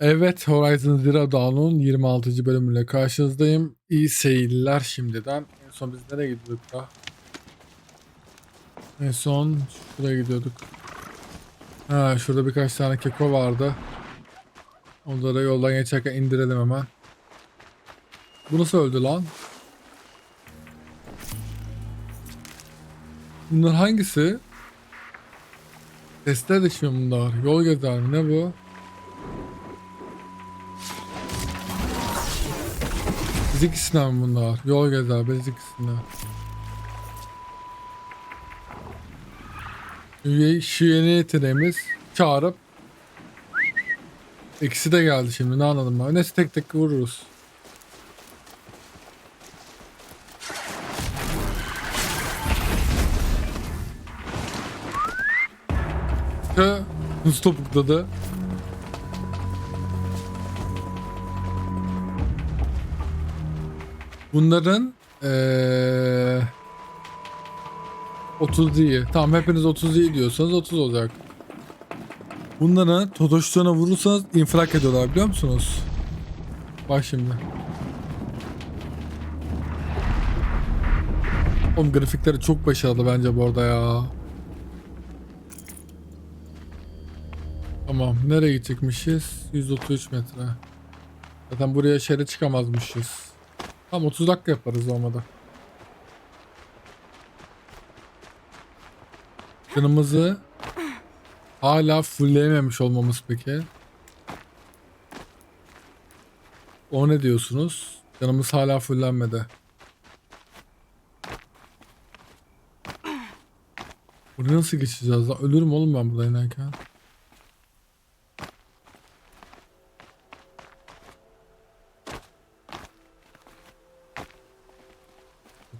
Evet, Horizon Zero Dawn'un 26. bölümüyle karşınızdayım. İyi seyirler şimdiden. En son biz nereye gidiyorduk da? En son şuraya gidiyorduk. Ha, şurada birkaç tane keko vardı. Onları yoldan geçerken indirelim hemen. Bu nasıl öldü lan? Bunlar hangisi? Sesler de şimdi bunlar. Yol gezer mi? Ne bu? Biz ikisinden bunlar. Yol gezer biz ikisinden. Üye, şu yeni yeteneğimiz çağırıp İkisi de geldi şimdi ne anladım ben. Neyse tek tek vururuz. Tı, Nasıl topukladı? Bunların eee 30 iyi. Tamam hepiniz 30 iyi diyorsanız 30 olacak. Bunları Totoşluğuna vurursanız infilak ediyorlar biliyor musunuz? Bak şimdi. Oğlum grafikleri çok başarılı bence bu arada ya. Tamam nereye gidecekmişiz? 133 metre. Zaten buraya şere çıkamazmışız. Tam 30 dakika yaparız olmadı. Canımızı hala fullleyememiş olmamız peki. O ne diyorsunuz? Canımız hala fullenmedi. Buraya nasıl geçeceğiz lan? Ölürüm oğlum ben burada inerken.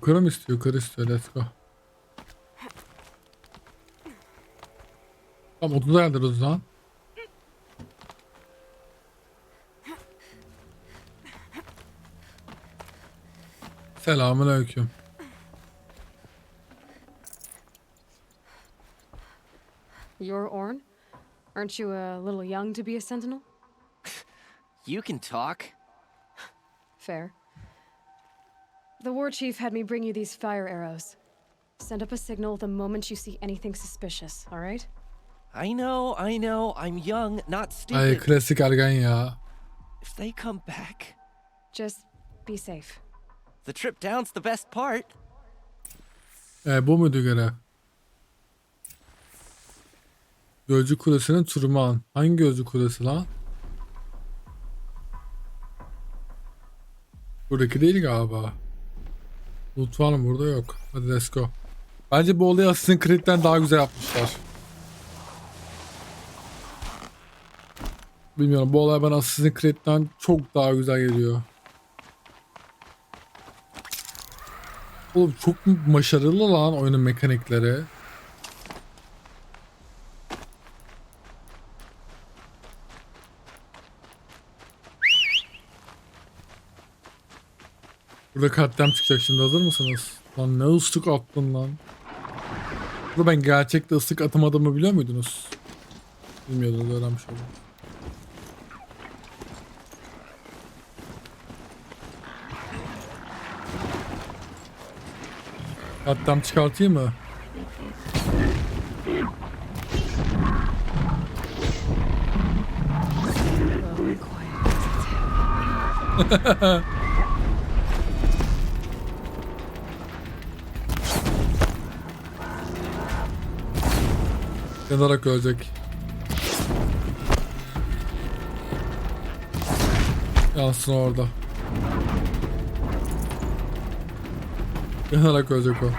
Yukarı mı istiyor? Yukarı istiyor. Let's go. Tamam 30'a geldir o zaman. Selamun aleyküm. You're Orn? Aren't you a little young to be a sentinel? You can talk. Fair. The war chief had me bring you these fire arrows. Send up a signal the moment you see anything suspicious, all right? I know, I know, I'm young, not Ay stupid. klasik ergen ya. If they come back, Just be safe. the trip down's the best part. E, bu muydu görev? Gözcü Kulesi'nin tırman. Hangi gözcü kulesi lan? Buradaki değil galiba. Loot var mı burada yok. Hadi let's go. Bence bu olayı Assassin's Creed'den daha güzel yapmışlar. Bilmiyorum bu olay bana Assassin's Creed'den çok daha güzel geliyor. Oğlum çok başarılı lan oyunun mekanikleri. Burada katliam çıkacak şimdi hazır mısınız? Lan ne ıslık attın lan. Burada ben gerçekte ıslık atamadığımı biliyor muydunuz? Bilmiyordunuz öğrenmiş oldum. Katliam çıkartayım mı? Low and quiet Yanarak ölecek. Yansın orada. Yanarak ölecek o.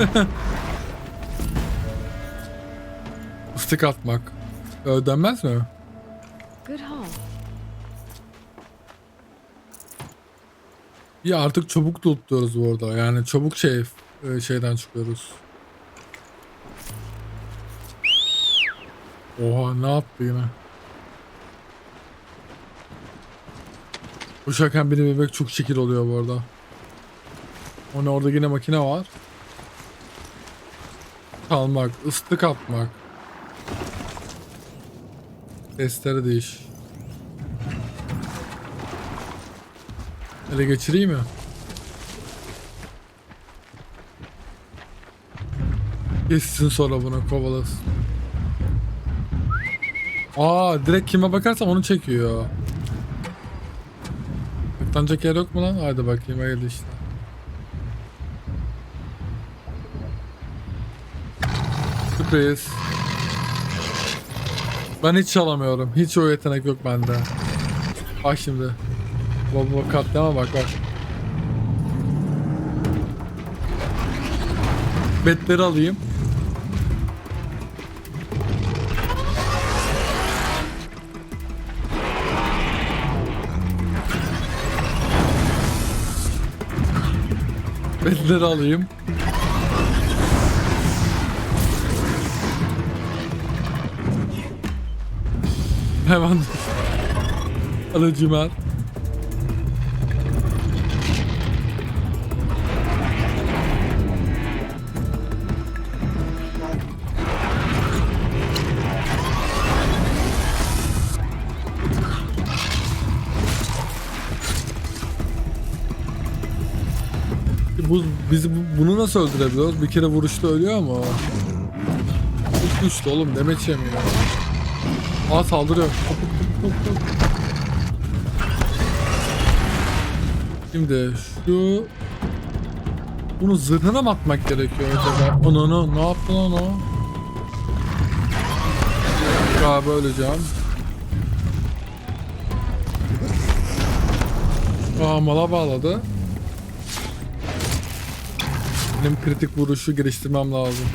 Istık atmak. Ödenmez mi? Ya artık çabuk tutuyoruz bu arada. Yani çabuk şey e, şeyden çıkıyoruz. Oha ne yaptı yine? Uçarken beni bebek çok şekil oluyor bu arada. O ne orada yine makine var. Kalmak, ıslık atmak. Testleri değiş. Ele geçireyim mi? Geçsin sonra bunu kovalasın. Aa direkt kime bakarsam onu çekiyor. Tıklanacak yer yok mu lan? Haydi bakayım hayırlı işte. Sürpriz. Ben hiç çalamıyorum. Hiç o yetenek yok bende. Bak şimdi. Baba katliama bak bak. Betleri alayım. Betleri alayım. Hemen alıcım er. Bu, biz bu- bunu nasıl öldürebiliyoruz? Bir kere vuruşta ölüyor ama. Çok güçlü oğlum demeç yemiyor. Aa saldırıyor. Şimdi şu bunu zırhına mı atmak gerekiyor acaba? Onu onu ne yaptın onu? Galiba öleceğim. Aa mala bağladı. Benim kritik vuruşu geliştirmem lazım.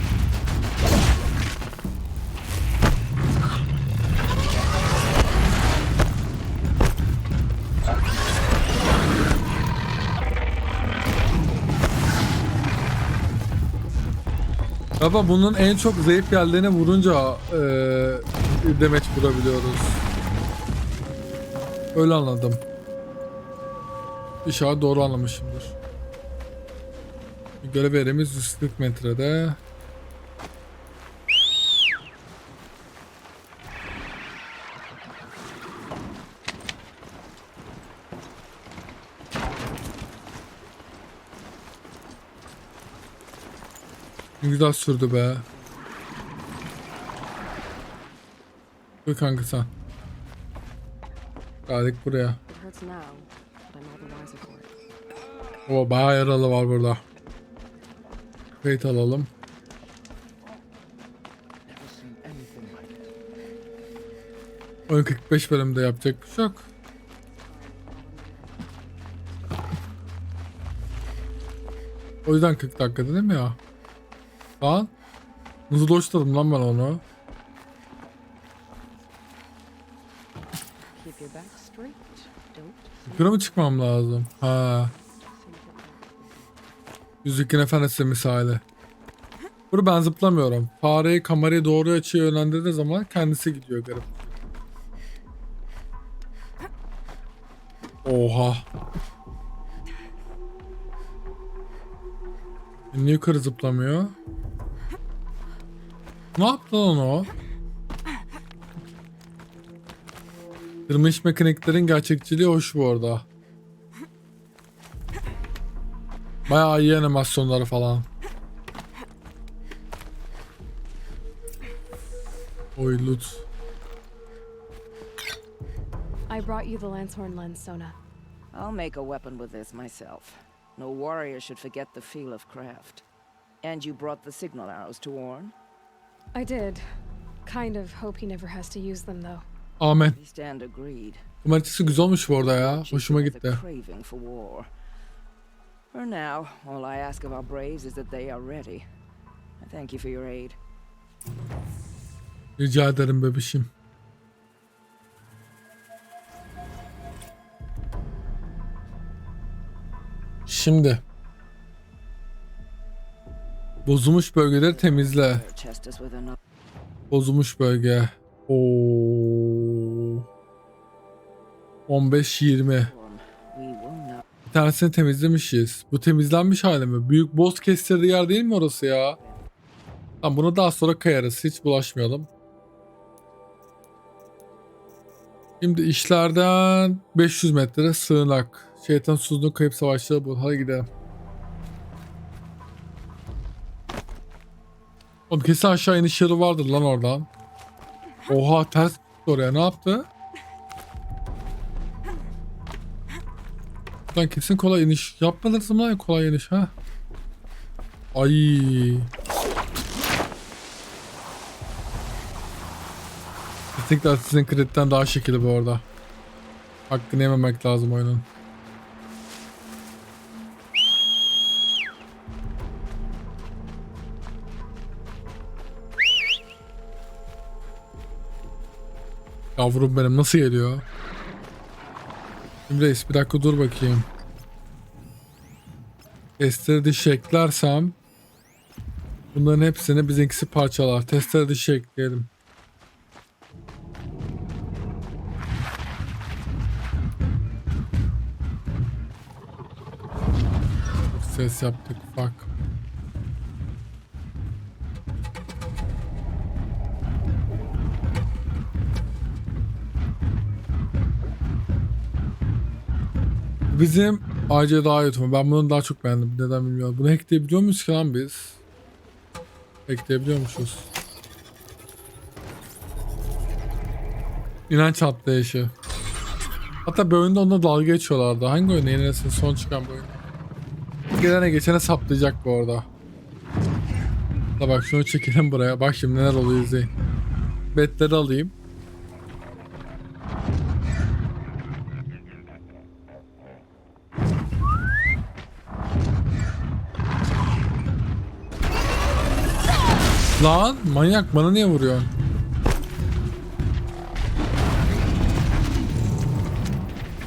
Galiba bunun en çok zayıf yerlerine vurunca eee demeç vurabiliyoruz. Öyle anladım. İnşallah doğru anlamışımdır. Görev yerimiz 140 metrede. Güzel sürdü be. Dur kanka sen. Geldik buraya. O bayağı yaralı var burada. Kayıt alalım. Oyun 45 bölümde yapacak bir şey yok. O yüzden 40 dakikada değil mi ya? Lan. Nasıl doşladım lan ben onu? Yukarı mı çıkmam lazım? Ha. Yüzükün Efendisi misali. Bunu ben zıplamıyorum. Fareyi kamerayı doğru açıya yönlendirdiği zaman kendisi gidiyor garip. Oha. Niye yukarı zıplamıyor? Ne yaptı lan o? Tırmanış mekaniklerin gerçekçiliği hoş bu arada. Bayağı iyi animasyonları falan. Oy loot. I brought you the Lancehorn lens, Sona. I'll make a weapon with this myself. No warrior should forget the feel of craft. And you brought the signal arrows to Orn? I did. Kind of hope he never has to use them, though. Amen. We stand agreed. Bu haritası güzel olmuş bu arada ya. Hoşuma gitti. For now, all I ask of our braves is that they are ready. I thank you for your aid. Rica ederim bebişim. Şimdi bozulmuş bölgeleri temizle. Bozulmuş bölge. Oo. 15 20 tersini temizlemişiz. Bu temizlenmiş hali mi? Büyük boz kestirdiği yer değil mi orası ya? Tamam buna daha sonra kayarız. Hiç bulaşmayalım. Şimdi işlerden 500 metre sığınak. Şeytan suzunu kayıp savaşları bul. Hadi gidelim. Oğlum kesin aşağı iniş yeri vardır lan oradan. Oha ters oraya ne yaptı? Lan kesin kolay iniş. Yapmadınız mı lan kolay iniş ha? Ay. Kesinlikle Assassin's Creed'den daha şekilli bu arada. Hakkını yememek lazım oyunun. Yavrum benim nasıl geliyor? Reis bir dakika dur bakayım. Testere dışı eklersem bunların hepsini bizimkisi parçalar. Testere dışı ekleyelim. Ses yaptık fuck. Bizim AC daha YouTube. Ben bunu daha çok beğendim. Neden bilmiyorum. Bunu hackleyebiliyor muyuz ki lan biz? Hackleyebiliyormuşuz. İnanç atlayışı. Hatta bir oyunda onunla dalga geçiyorlardı. Hangi oyun? Yeni nesil son çıkan bir oyun. Gelene geçene saplayacak bu arada. Da bak şunu çekelim buraya. Bak şimdi neler oluyor izleyin. Betleri alayım. Lan manyak bana niye vuruyorsun?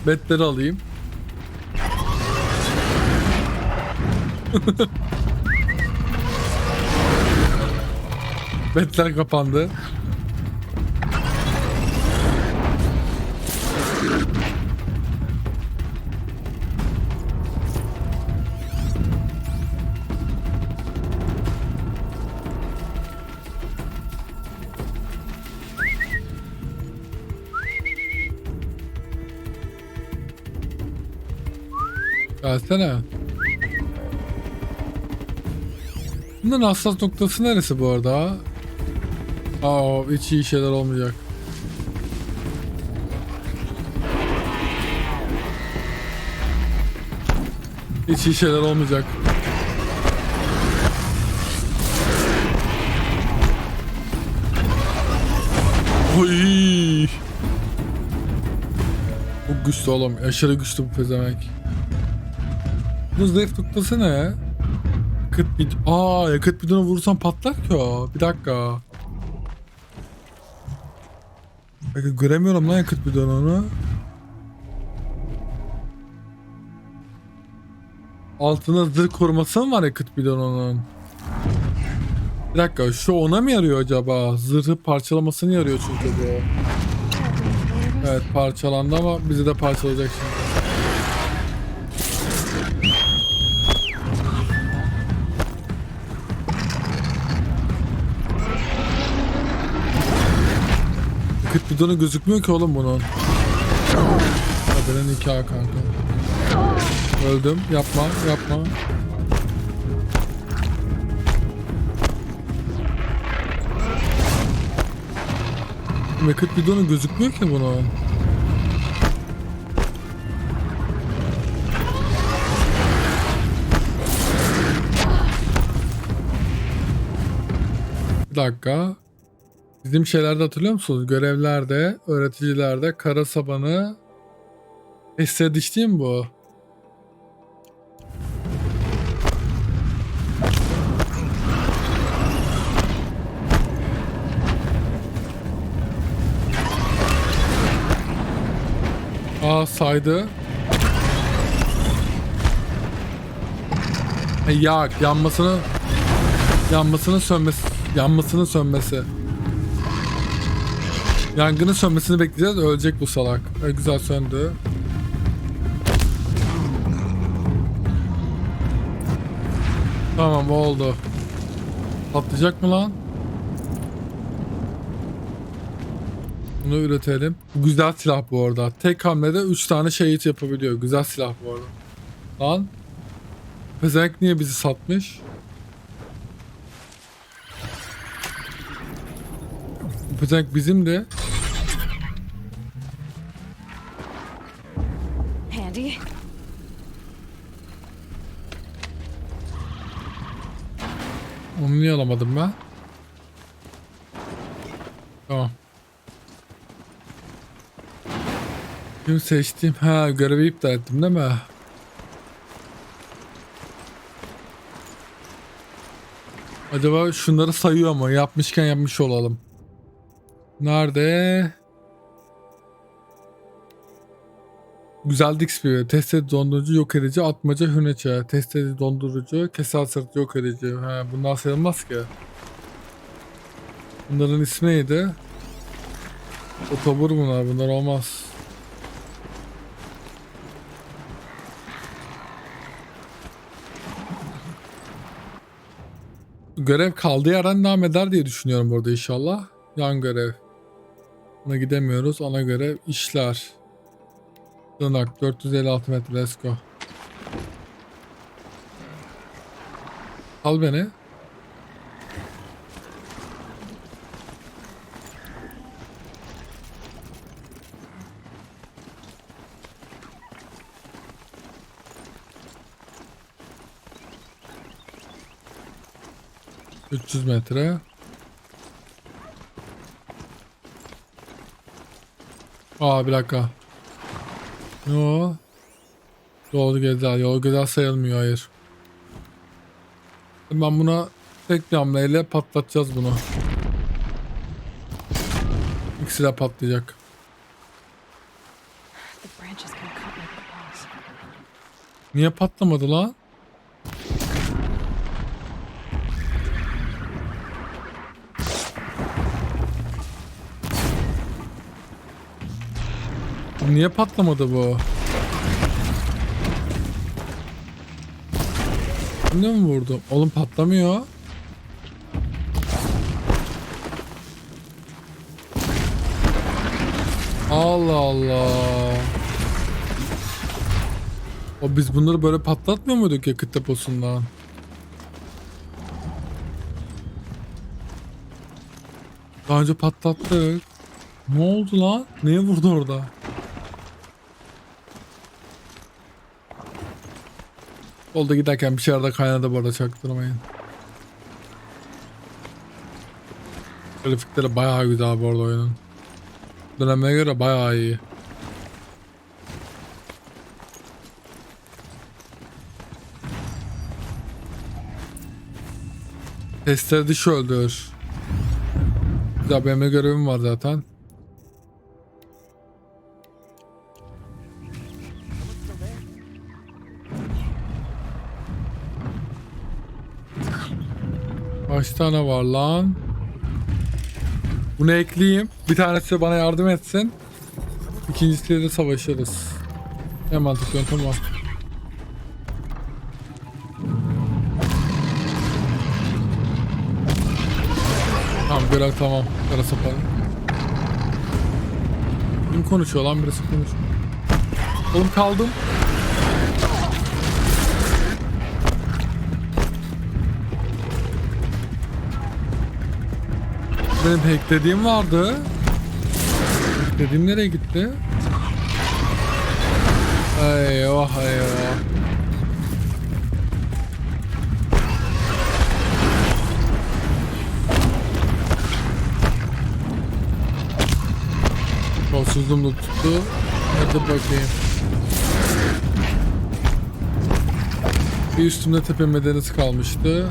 Betleri alayım. Betler kapandı. Gelsene. Bunların hassas noktası neresi bu arada? Aa hiç iyi şeyler olmayacak. Hiç iyi şeyler olmayacak. Oy! Çok güçlü oğlum. Aşırı güçlü bu pezevenk. Bu zayıf noktası ne? Yakıt bid... Aa yakıt bidonu vursam patlar ki o. Bir dakika. Bakın göremiyorum lan yakıt bidonunu. Altında zırh koruması mı var yakıt bidonunun? Bir dakika şu ona mı yarıyor acaba? Zırhı parçalamasını yarıyor çünkü bu. Evet parçalandı ama bizi de parçalayacak şimdi. Yakıt bidonu gözükmüyor ki oğlum bunun. Haberin hikaye kanka. Öldüm. Yapma, yapma. Yakıt bidonu gözükmüyor ki bunun. Bir dakika. Bizim şeylerde hatırlıyor musunuz? Görevlerde, öğreticilerde kara sabanı Esra diş değil mi bu? Aa saydı. Yak yanmasını yanmasının sönmesi yanmasının sönmesi. Yangının sönmesini bekleyeceğiz. Ölecek bu salak. E, güzel söndü. Tamam oldu. Patlayacak mı lan? Bunu üretelim. Bu güzel silah bu arada. Tek hamlede 3 tane şehit yapabiliyor. Güzel silah bu arada. Lan. Pezevenk niye bizi satmış? Bu Pezevenk bizim de. Niye alamadım ben? Tamam. Şimdi seçtim. Ha görevi iptal ettim değil mi? Acaba şunları sayıyor mu? Yapmışken yapmış olalım. Nerede? Güzel XP. Test edici dondurucu yok edici atmaca hüneçe. Test edici dondurucu kesal sırt yok edici. Ha, bunlar sayılmaz ki. Bunların ismi neydi? Otobur bunlar. Bunlar olmaz. Görev kaldığı yerden devam eder diye düşünüyorum burada inşallah. Yan görev. Buna gidemiyoruz. Ana görev işler. Tırnak 456 metre let's go. Al beni. Üç metre. Aa bir dakika. Yo. Yol güzel. Yol güzel sayılmıyor hayır. Ben buna tek bir hamleyle patlatacağız bunu. İkisi de patlayacak. Niye patlamadı lan? Niye patlamadı bu? Ne mi vurdu? Oğlum patlamıyor. Allah Allah. O biz bunları böyle patlatmıyor muyduk yakıt deposundan? Daha önce patlattık. Ne oldu lan? Neye vurdu orada? Oldu giderken bir şeyler de kaynadı bu arada çaktırmayın. Grafikleri bayağı güzel bu arada oyunun. Dönemine göre bayağı iyi. Testleri dışı öldür. Ya benim görevim var zaten. Kaç tane var lan? Bunu ekleyeyim. Bir tanesi bana yardım etsin. İkincisiyle de savaşırız. En mantıklı yöntem o. Tamam görev tamam. Yarasa para. Kim konuşuyor lan birisi konuşuyor. Oğlum kaldım. Benim hacklediğim vardı. Hacklediğim nereye gitti? Eyvah eyvah. Kolsuzluğum da tuttu. Hadi bakayım. Bir üstümde tepe medenesi kalmıştı.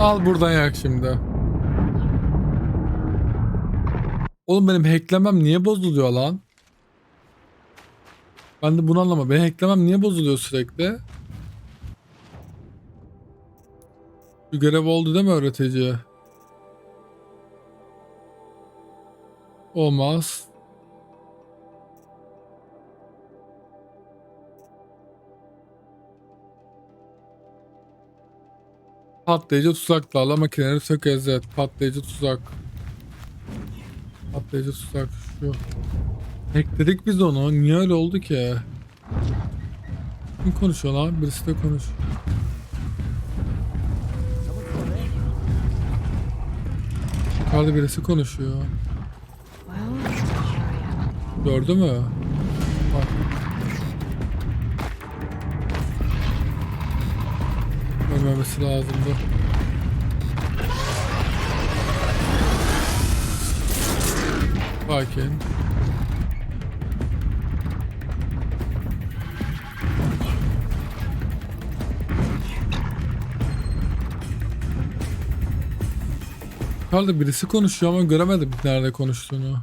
Al buradan yak şimdi. Oğlum benim hacklemem niye bozuluyor lan? Ben de bunu anlamadım. Benim hacklemem niye bozuluyor sürekli? Bir görev oldu değil mi öğretici? Olmaz. Patlayıcı tuzaklarla makineleri sökezlet. Patlayıcı tuzak. Patlayıcı tuzak şu. Ekledik biz onu. Niye öyle oldu ki? Kim konuşuyor lan? Birisi de konuş. Yukarıda birisi konuşuyor. Gördü mü? Bak. Görmemesi lazımdı. Sakin. Yukarıda birisi konuşuyor ama göremedim nerede konuştuğunu.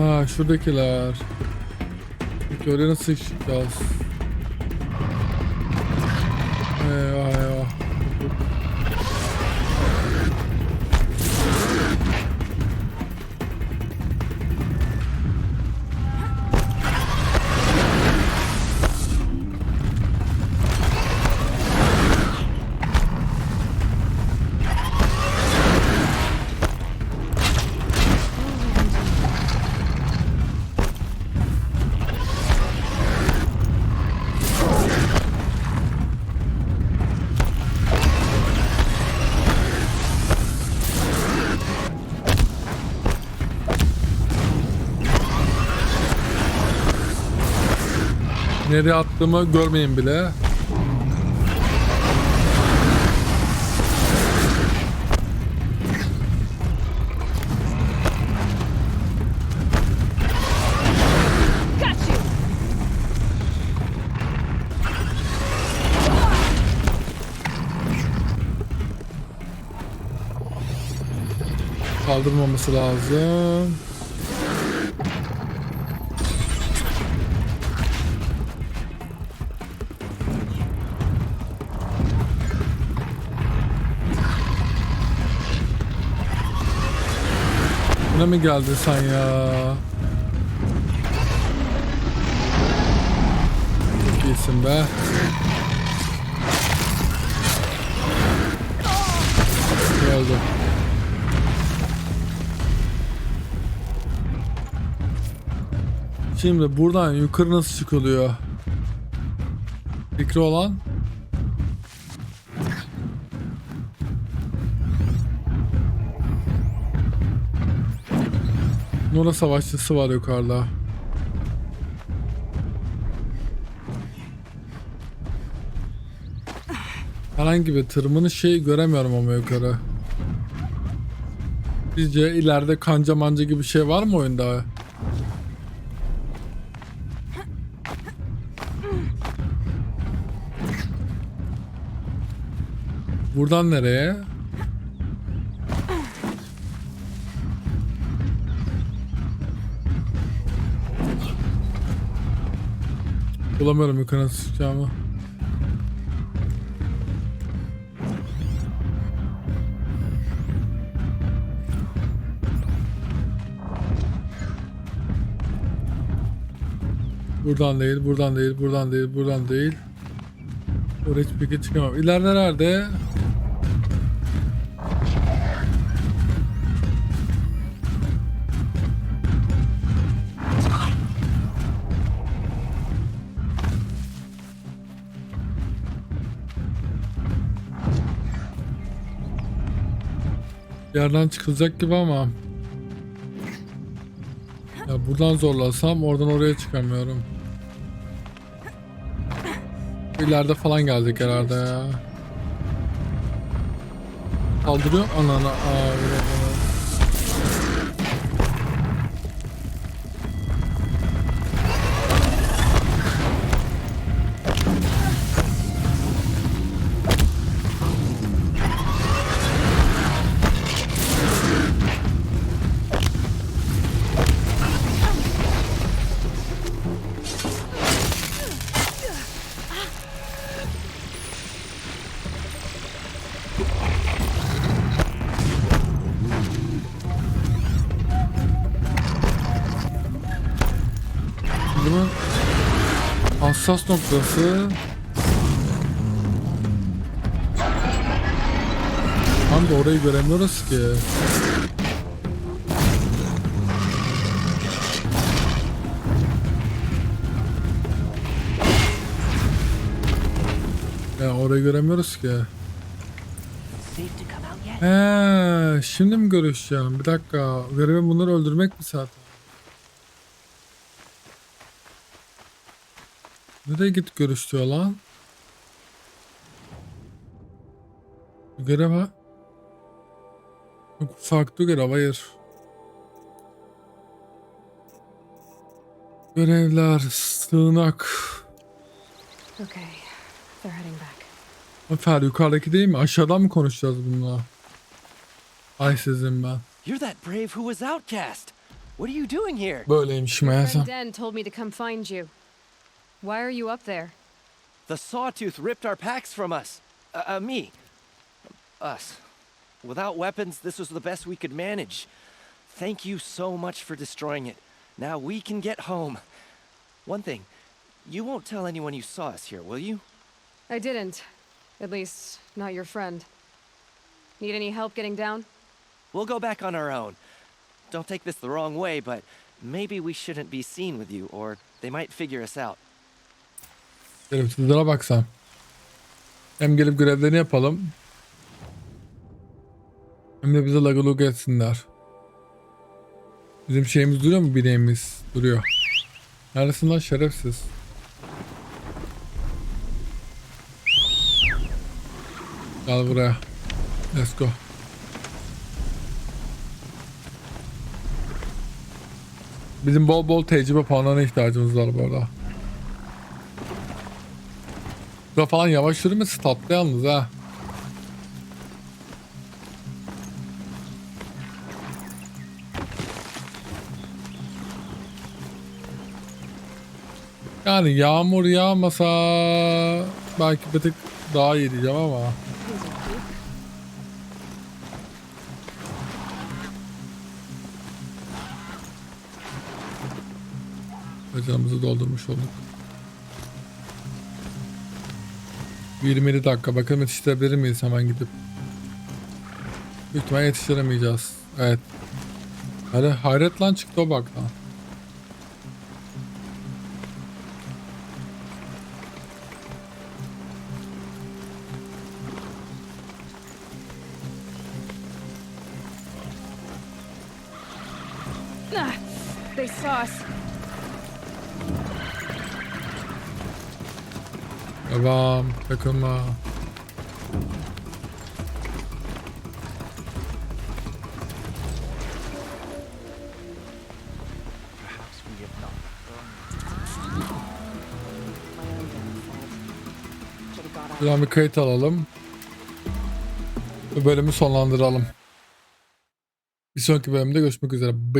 Ha şuradakiler. Peki oraya nasıl çıkacağız? Nereye attığımı görmeyin bile. Kaldırmaması lazım. Buna mı geldin sen ya? Çok iyisin be. Geldi. Şimdi buradan yukarı nasıl çıkılıyor? Fikri olan? Nora savaşçısı var yukarıda. Herhangi bir tırmını şey göremiyorum ama yukarı. Sizce ileride kanca manca gibi bir şey var mı oyunda? Buradan nereye? Bulamıyorum yukarı nasıl çıkacağımı. Buradan değil, buradan değil, buradan değil, buradan değil. Oraya hiçbir şekilde çıkamam. İleride nerede? Yerden çıkılacak gibi ama. Ya buradan zorlasam oradan oraya çıkamıyorum. İleride falan geldik herhalde ya. Kaldırıyor anana. Aa, esas noktası Tam da orayı göremiyoruz ki. Ya orayı göremiyoruz ki. He, şimdi mi görüşeceğim? Bir dakika. Görevim bunları öldürmek mi zaten? Nereye git görüş diyor lan? Bu Görev ha? Yok, farklı görev hayır. Görevler, sığınak. Okay, they're heading back. Afer yukarıdaki değil mi? Aşağıdan mı konuşacağız bununla? Ay sizin ben. You're that brave who was outcast. What are you doing here? Böyleymiş friend Den told me to come find you. Why are you up there? The sawtooth ripped our packs from us. Uh, uh, me. Us. Without weapons, this was the best we could manage. Thank you so much for destroying it. Now we can get home. One thing, you won't tell anyone you saw us here, will you? I didn't. At least, not your friend. Need any help getting down? We'll go back on our own. Don't take this the wrong way, but maybe we shouldn't be seen with you, or they might figure us out. Şerefsizlere baksan. Hem gelip görevlerini yapalım. Hem de bize lagalug etsinler. Bizim şeyimiz duruyor mu bineğimiz? Duruyor. Neredesin lan şerefsiz? Gel buraya. Let's go. Bizim bol bol tecrübe puanlarına ihtiyacımız var bu arada. Bura falan yavaş yürümesi tatlı yalnız ha. Yani yağmur yağmasa belki bir tık daha iyi diyeceğim ama. Canımızı doldurmuş olduk. 27 dakika bakalım yetiştirebilir miyiz hemen gidip. İhtimal yetiştiremeyeceğiz. Evet. Hadi hayret lan çıktı o bak Takılma. Buradan bir kayıt alalım. Bu bölümü sonlandıralım. Bir sonraki bölümde görüşmek üzere. Bye